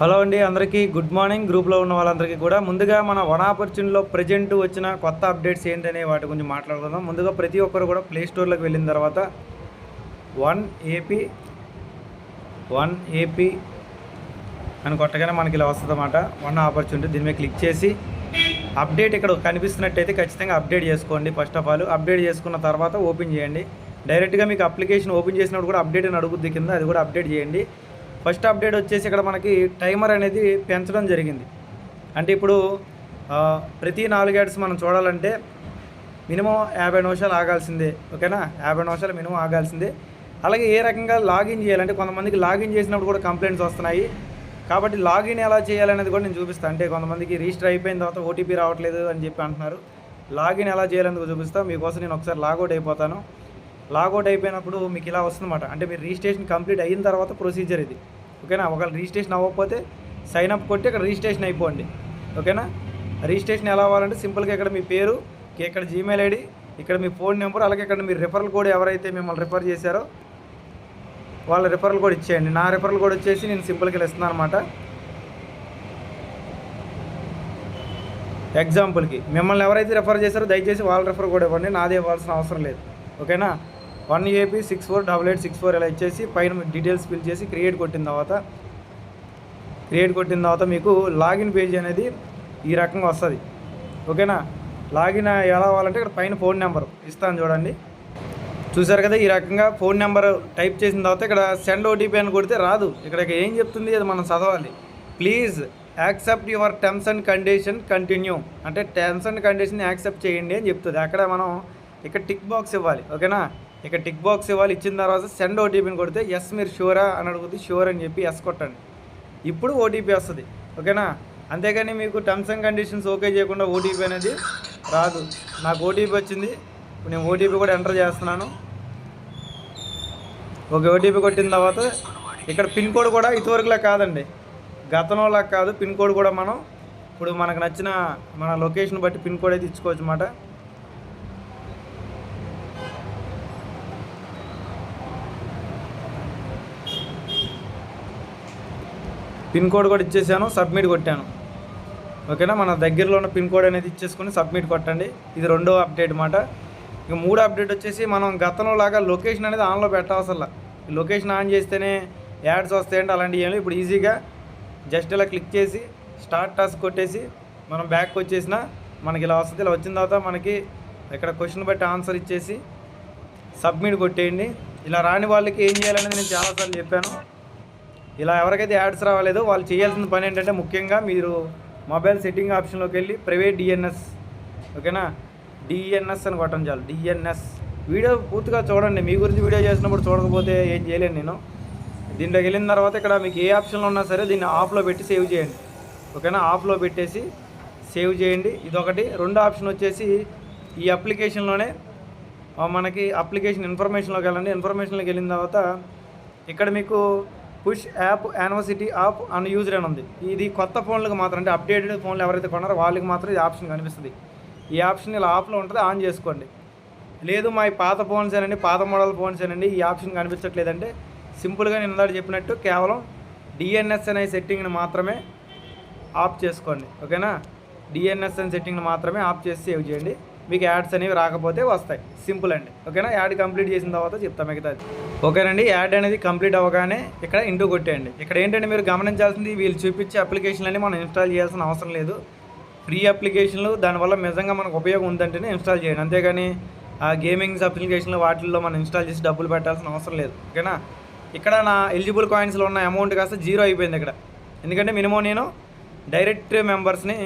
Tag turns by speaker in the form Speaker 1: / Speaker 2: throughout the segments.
Speaker 1: Hello అండి అందరికీ good morning. గ్రూప్లో ఉన్న వాళ్ళందరికీ కూడా. ముందుగా మన వన్ ఆపర్చునిటీలో ప్రజెంట్ వచ్చిన కొత్త అప్డేట్స్ ఏంటనే వాటి గురించి మాట్లాడుకుందాం. ముందుగా ప్రతి ఒక్కరు కూడా ప్లే స్టోర్లోకి వెళ్ళిన తర్వాత వన్ ఏపీ వన్ ఏపీ అని కొట్టగానే మనకి ఇలా వస్తుందన్నమాట వన్ ఆపర్చునిటీ దీని మీద క్లిక్ చేసి అప్డేట్ ఇక్కడ కనిపిస్తున్నట్టయితే ఖచ్చితంగా అప్డేట్ చేసుకోండి ఫస్ట్ ఆఫ్ ఆల్. అప్డేట్ చేసుకున్న తర్వాత ఓపెన్ చేయండి. డైరెక్ట్గా మీకు అప్లికేషన్ ఓపెన్ చేసినప్పుడు కూడా అప్డేట్ అని అడుగుద్ది కింద అది కూడా అప్డేట్ చేయండి. ఫస్ట్ అప్డేట్ వచ్చేసి ఇక్కడ మనకి టైమర్ అనేది పెంచడం జరిగింది. అంటే ఇప్పుడు ప్రతి నాలుగు యాడ్స్ మనం చూడాలంటే మినిమం యాభై నిమిషాలు ఆగాల్సిందే ఓకేనా? యాభై నిమిషాలు మినిమం ఆగాల్సిందే. అలాగే ఏ రకంగా లాగిన్ చేయాలంటే కొంతమందికి లాగిన్ చేసినప్పుడు కూడా కంప్లైంట్స్ వస్తున్నాయి. కాబట్టి లాగిన్ ఎలా చేయాలనేది కూడా నేను చూపిస్తాను అంటే కొంతమందికి రిజిస్టర్ అయిపోయిన తర్వాత ఓటీపీ రావట్లేదు అని చెప్పి అంటున్నారు. లాగిన్ ఎలా చేయాలనేది చూపిస్తాను మీకోసం నేను ఒకసారి లాగౌట్ అయిపోతాను. లాగౌట్ అయిపోయినప్పుడు మీకు ఇలా వస్తుందన్నమాట. అంటే మీరు రిజిస్ట్రేషన్ కంప్లీట్ అయిన తర్వాత ప్రొసీజర్ ఇది. ఓకేనా? ఒకవేళ రిజిస్ట్రేషన్ అవ్వకపోతే సైన్ అప్ కొట్టి ఇక్కడ రిజిస్ట్రేషన్ అయిపోండి. ఓకేనా? రిజిస్ట్రేషన్ ఎలా అవ్వాలంటే సింపుల్గా ఇక్కడ మీ పేరు ఇక్కడ జీమెయిల్ ఐడి ఇక్కడ మీ ఫోన్ నెంబర్ అలాగే ఇక్కడ మీ రిఫరల్ కోడ్ ఎవరైతే మిమ్మల్ని రిఫర్ చేశారో వాళ్ళ రిఫరల్ కోడ్ ఇచ్చేయండి. నా రిఫరల్ కోడ్ వచ్చేసి నేను సింపుల్గా ఇస్తున్నాను అనమాట ఎగ్జాంపుల్కి మిమ్మల్ని ఎవరైతే రిఫర్ చేశారో దయచేసి వాళ్ళ రిఫర్ కూడా ఇవ్వండి. నాది ఇవ్వాల్సిన అవసరం లేదు. ఓకేనా? One AP six four double eight six four ఇలా ఇచ్చేసి పైన డీటెయిల్స్ ఫిల్ చేసి క్రియేట్ కొట్టిన తర్వాత క్రియేట్ కొట్టిన తర్వాత మీకు లాగిన్ పేజ్ అనేది ఈ రకంగా వస్తుంది. ఓకేనా? లాగిన్ ఎలా అవ్వాలంటే ఇక్కడ పైన ఫోన్ నెంబర్ ఇస్తాను చూడండి. చూసారు కదా ఈ రకంగా ఫోన్ నెంబర్ టైప్ చేసిన తర్వాత ఇక్కడ సెండ్ ఓటీపీ అని కొడితే రాదు. ఇక్కడ ఏం చెప్తుంది? అది మనం చదవాలి. Please accept your terms and condition continue. అంటే టర్మ్స్ అండ్ కండిషన్ యాక్సెప్ట్ చేయండి అని చెప్తుంది. అక్కడ మనం ఇక్కడ టిక్ బాక్స్ ఇవ్వాలి. ఓకేనా? ఇక్కడ టిక్ బాక్స్ ఇవ్వాలి ఇచ్చిన తర్వాత సెండ్ ఓటీపీని కొడితే ఎస్ మీరు షూరా అని అడుగుతుంది షూర్ అని చెప్పి ఎస్ కొట్టండి. ఇప్పుడు ఓటీపీ వస్తుంది ఓకేనా? అంతేగాని మీకు టర్మ్స్ అండ్ కండిషన్స్ ఓకే చేయకుండా ఓటీపీ అనేది రాదు. నాకు ఓటీపీ వచ్చింది నేను ఓటీపీ కూడా ఎంటర్ చేస్తున్నాను. ఒక ఓటీపీ కొట్టిన తర్వాత ఇక్కడ పిన్ కోడ్ కూడా ఇదివరకులా కాదండి. గతంలోలా కాదు పిన్ కోడ్ కూడా మనం ఇప్పుడు మనకు నచ్చిన మన లొకేషన్ బట్టి పిన్ కోడ్ అయితే ఇచ్చుకోవచ్చు అన్నమాట. పిన్ కోడ్ కూడా ఇచ్చేసాను సబ్మిట్ కొట్టాను. ఓకేనా? మన దగ్గరలో ఉన్న పిన్ కోడ్ అనేది ఇచ్చేసుకుని సబ్మిట్ కొట్టండి. ఇది రెండో అప్డేట్ మాట. ఇక మూడో అప్డేట్ వచ్చేసి మనం గతంలో లాగా లొకేషన్ అనేది ఆన్లో పెట్టవసరం లొకేషన్ ఆన్ చేస్తేనే యాడ్స్ వస్తాయంటే అలాంటివి ఏమి ఇప్పుడు ఈజీగా జస్ట్ ఇలా క్లిక్ చేసి స్టార్ట్ టాస్క్ కొట్టేసి మనం బ్యాక్ వచ్చేసిన మనకి ఇలా వస్తుంది. ఇలా వచ్చిన తర్వాత మనకి ఇక్కడ క్వశ్చన్ బట్టి ఆన్సర్ ఇచ్చేసి సబ్మిట్ కొట్టేయండి. ఇలా రాని వాళ్ళకి ఏం చేయాలనేది నేను చాలాసార్లు చెప్పాను. ఇలా ఎవరికైతే యాడ్స్ రావాలేదో వాళ్ళు చేయాల్సిన పని ఏంటంటే ముఖ్యంగా మీరు మొబైల్ సెట్టింగ్ ఆప్షన్లోకి వెళ్ళి ప్రైవేట్ డిఎన్ఎస్ ఓకేనా? డిఎన్ఎస్ అని కొట్టడం చాలు. డిఎన్ఎస్ వీడియో పూర్తిగా చూడండి. మీ గురించి వీడియో చేసినప్పుడు చూడకపోతే ఏం చేయలేను నేను. దీంట్లోకి వెళ్ళిన తర్వాత ఇక్కడ మీకు ఏ ఆప్షన్లో ఉన్నా సరే దీన్ని ఆఫ్లో పెట్టి సేవ్ చేయండి. ఓకేనా? ఆఫ్లో పెట్టేసి సేవ్ చేయండి. ఇదొకటి. రెండో ఆప్షన్ వచ్చేసి ఈ అప్లికేషన్లోనే మనకి అప్లికేషన్ ఇన్ఫర్మేషన్లోకి వెళ్ళండి. ఇన్ఫర్మేషన్లోకి వెళ్ళిన తర్వాత ఇక్కడ మీకు పుష్ యాప్ యానివర్సిటీ యాప్ అన్ అని ఉంది. ఇది కొత్త ఫోన్లకు మాత్రం అంటే అప్డేటెడ్ ఫోన్లు ఎవరైతే కొన్నారో వాళ్ళకి మాత్రం ఈ ఆప్షన్ కనిపిస్తుంది. ఈ ఆప్షన్ ఇలా ఆఫ్లో ఉంటుంది ఆన్ చేసుకోండి. లేదు మా పాత ఫోన్స్ ఏనండి పాత మోడల్ ఫోన్స్ ఏనండి ఈ ఆప్షన్ కనిపించట్లేదంటే సింపుల్గా నేను ఇందాక చెప్పినట్టు కేవలం డిఎన్ఎస్ అనే సెట్టింగ్ని మాత్రమే ఆఫ్ చేసుకోండి. ఓకేనా? డిఎన్ఎస్ అనే సెట్టింగ్ని మాత్రమే ఆఫ్ చేసి సేవ్ చేయండి. మీకు యాడ్స్ అనేవి రాకపోతే వస్తాయి. సింపుల్ అండి. ఓకేనా? యాడ్ కంప్లీట్ చేసిన తర్వాత చెప్తాం మిగతాది. ఓకేనండి యాడ్ అనేది కంప్లీట్ అవ్వగానే ఇక్కడ ఇంటూ కొట్టేయండి. ఇక్కడ ఏంటంటే మీరు గమనించాల్సింది వీళ్ళు చూపించే అప్లికేషన్లన్నీ మనం ఇన్స్టాల్ చేయాల్సిన అవసరం లేదు. ఫ్రీ అప్లికేషన్లు దానివల్ల నిజంగా మనకు ఉపయోగం ఉందంటేనే ఇన్స్టాల్ చేయండి. అంతేగాని ఆ గేమింగ్స్ అప్లికేషన్లు వాటిల్లో మనం ఇన్స్టాల్ చేసి డబ్బులు పెట్టాల్సిన అవసరం లేదు. ఓకేనా? ఇక్కడ నా ఎలిజిబుల్ కాయిన్స్లో ఉన్న అమౌంట్ కాస్త జీరో అయిపోయింది ఇక్కడ. ఎందుకంటే మినిమం నేను డైరెక్ట్ మెంబర్స్ని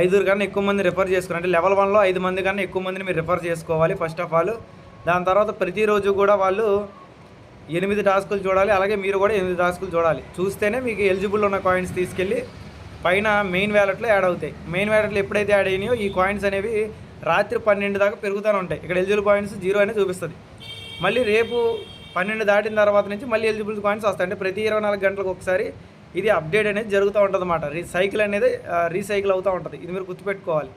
Speaker 1: ఐదుగురు కన్నా ఎక్కువ మంది రిఫర్ చేసుకుని అంటే లెవెల్ వన్లో ఐదు మంది కన్నా ఎక్కువ మందిని మీరు రిఫర్ చేసుకోవాలి ఫస్ట్ ఆఫ్ ఆల్ దాని తర్వాత ప్రతిరోజు కూడా వాళ్ళు ఎనిమిది టాస్కులు చూడాలి అలాగే మీరు కూడా ఎనిమిది టాస్కులు చూడాలి. చూస్తేనే మీకు ఎలిజిబుల్ ఉన్న కాయిన్స్ తీసుకెళ్ళి పైన మెయిన్ వ్యాలెట్లో యాడ్ అవుతాయి. మెయిన్ వ్యాలెట్లో ఎప్పుడైతే యాడ్ అయినాయో ఈ కాయిన్స్ అనేవి రాత్రి పన్నెండు దాకా పెరుగుతూనే ఉంటాయి. ఇక్కడ ఎలిజిబుల్ కాయిన్స్ జీరో అనేది చూపిస్తుంది. మళ్ళీ రేపు పన్నెండు దాటిన తర్వాత నుంచి మళ్ళీ ఎలిజిబుల్ కాయిన్స్ వస్తాయి. అంటే ప్రతి ఇరవై నాలుగు గంటలకు ఒకసారి ఇది అప్డేట్ అనేది జరుగుతూ ఉంటుంది అనమాట రీసైకిల్ అనేది రీసైకిల్ అవుతూ ఉంటుంది. ఇది మీరు గుర్తుపెట్టుకోవాలి.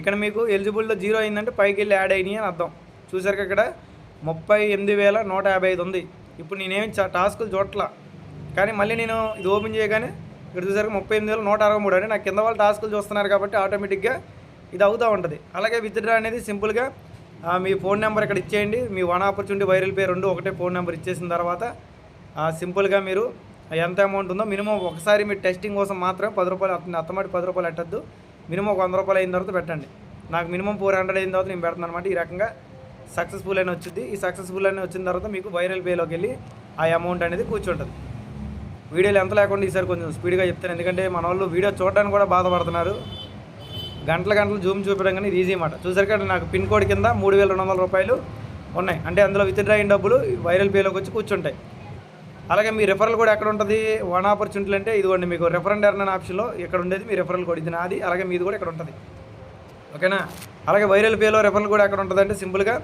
Speaker 1: ఇక్కడ మీకు ఎలిజిబుల్లో జీరో అయిందంటే పైకి వెళ్ళి యాడ్ అయినాయి అని అర్థం. చూసారు ఇక్కడ? ముప్పై ఎనిమిది వేల నూట యాభై ఐదు ఉంది. ఇప్పుడు నేనేమి టాస్కులు చూడట్లా. కానీ మళ్ళీ నేను ఇది ఓపెన్ చేయగానే ఇక్కడ చూసారు ముప్పై ఎనిమిది వేల నూట అరవై మూడు అంటే నాకు కింద వాళ్ళు టాస్కులు చూస్తున్నారు కాబట్టి ఆటోమేటిక్గా ఇది అవుతూ ఉంటుంది. అలాగే విత్డ్రా అనేది సింపుల్గా మీ ఫోన్ నెంబర్ ఇక్కడ ఇచ్చేయండి. మీ వన్ ఆపర్చునిటీ వైరల్ పే రెండు ఒకటే ఫోన్ నెంబర్ ఇచ్చేసిన తర్వాత సింపుల్గా మీరు ఎంత అమౌంట్ ఉందో మినిమం ఒకసారి మీరు టెస్టింగ్ కోసం మాత్రమే పది రూపాయలు అతని అత్తమాటి పది రూపాయలు పెట్టద్దు. మినిమం ఒక వంద రూపాయలు అయిన తర్వాత పెట్టండి. నాకు మినిమం ఫోర్ హండ్రెడ్ అయిన తర్వాత నేను పెడతాను అనమాట ఈ రకంగా. సక్సెస్ఫుల్ అని వచ్చింది. ఈ సక్సెస్ఫుల్ అని వచ్చిన తర్వాత మీకు వైరల్ పేలోకి వెళ్ళి ఆ అమౌంట్ అనేది కూర్చుంటుంది. వీడియోలు ఎంత లేకుండా ఈసారి కొంచెం స్పీడ్గా చెప్తాను. ఎందుకంటే మన వాళ్ళు వీడియో చూడడానికి కూడా బాధపడుతున్నారు. గంటల గంటలు జూమ్ చూపించడం కానీ ఇది ఈజీ అన్నమాట చూసరికి నాకు పిన్ కోడ్ కింద మూడు వేల రెండు వందల రూపాయలు ఉన్నాయి. అంటే అందులో విత్డ్రా అయిన డబ్బులు వైరల్ పేలోకి వచ్చి కూర్చుంటాయి. అలాగే మీ రెఫరల్ కూడా ఎక్కడ ఉంటుంది? వన్ ఆపర్చునిటీ అంటే ఇదిగోండి మీకు రెఫరెండ్ ఎర్న్ అనే ఆప్షన్లో ఇక్కడ ఉండేది మీ రెఫరల్ కోడ్ ఇది నాది అలాగే మీది కూడా ఇక్కడ ఉంటుంది. ఓకేనా అలాగే వైరల్ పేలో రెఫరల్ కూడా ఎక్కడ ఉంటుంది అంటే సింపుల్గా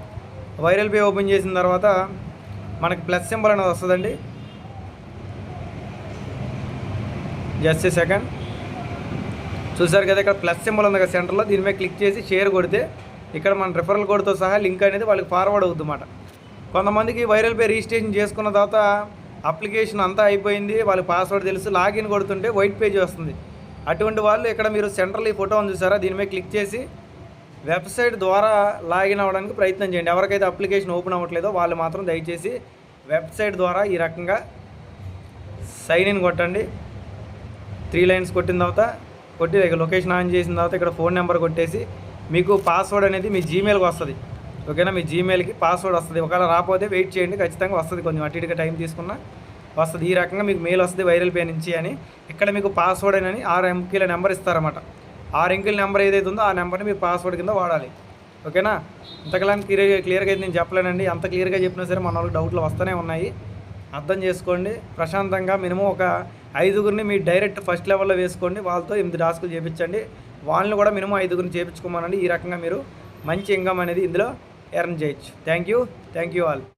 Speaker 1: వైరల్ పే ఓపెన్ చేసిన తర్వాత మనకి ప్లస్ సింబల్ అనేది వస్తుందండి. Just second. చూసారు కదా ఇక్కడ ప్లస్ సింబల్ ఉంది కదా సెంటర్లో. దీని మీద క్లిక్ చేసి షేర్ కొడితే ఇక్కడ మన రిఫరల్ కోడ్తో సహా లింక్ అనేది వాళ్ళకి ఫార్వర్డ్ అవుతుందన్నమాట. కొంతమందికి వైరల్ పే రిజిస్ట్రేషన్ చేసుకున్న తర్వాత అప్లికేషన్ అంతా అయిపోయింది. వాళ్ళ పాస్వర్డ్ తెలుసు. లాగిన్ కొడుతుంటే వైట్ పేజ్ వస్తుంది. అటువంటి వాళ్ళు ఇక్కడ మీరు సెంట్రల్ ఈ ఫోటో ఉంది చూసారా? దీని మీద క్లిక్ చేసి వెబ్సైట్ ద్వారా లాగిన్ అవ్వడానికి ప్రయత్నం చేయండి. ఎవరికైతే అప్లికేషన్ ఓపెన్ అవ్వట్లేదో వాళ్ళు మాత్రం దయచేసి వెబ్సైట్ ద్వారా ఈ రకంగా సైన్ ఇన్ కొట్టండి. త్రీ లైన్స్ కొట్టిన తర్వాత కొట్టి లొకేషన్ ఆన్ చేసిన తర్వాత ఇక్కడ ఫోన్ నెంబర్ కొట్టేసి మీకు పాస్వర్డ్ అనేది మీ జీమెయిల్కి వస్తుంది. ఓకేనా? మీ జీమెయిల్కి పాస్వర్డ్ వస్తుంది. ఒకవేళ రాకపోతే వెయిట్ చేయండి. ఖచ్చితంగా వస్తుంది కొంచెం అటు ఇటుగా టైం తీసుకున్న వస్తుంది. ఈ రకంగా మీకు మెయిల్ వస్తుంది వైరల్ పే నుంచి అని. ఇక్కడ మీకు పాస్వర్డ్ అని ఆరు ఎంకీల నెంబర్ ఇస్తారన్నమాట. ఆరు అంకెల నెంబర్ ఏదైతే ఉందో ఆ నెంబర్ని మీరు పాస్వర్డ్ కింద వాడాలి. ఓకేనా? ఇంతకాలం క్లియర్ క్లియర్గా అయితే నేను చెప్పలేనండి. అంత క్లియర్గా చెప్పినా సరే మన వాళ్ళకి డౌట్లు వస్తూనే ఉన్నాయి. అర్థం చేసుకోండి. ప్రశాంతంగా మినిమం ఒక ఐదుగురిని మీ డైరెక్ట్ ఫస్ట్ లెవెల్లో వేసుకోండి. వాళ్ళతో ఎనిమిది టాస్కులు చేయించండి వాళ్ళని కూడా మినిమం ఐదుగురిని చేయించుకోమనండి ఈ రకంగా మీరు మంచి ఇన్కమ్ అనేది ఇందులో ఎర్న్ చేయొచ్చు. Thank you thank you all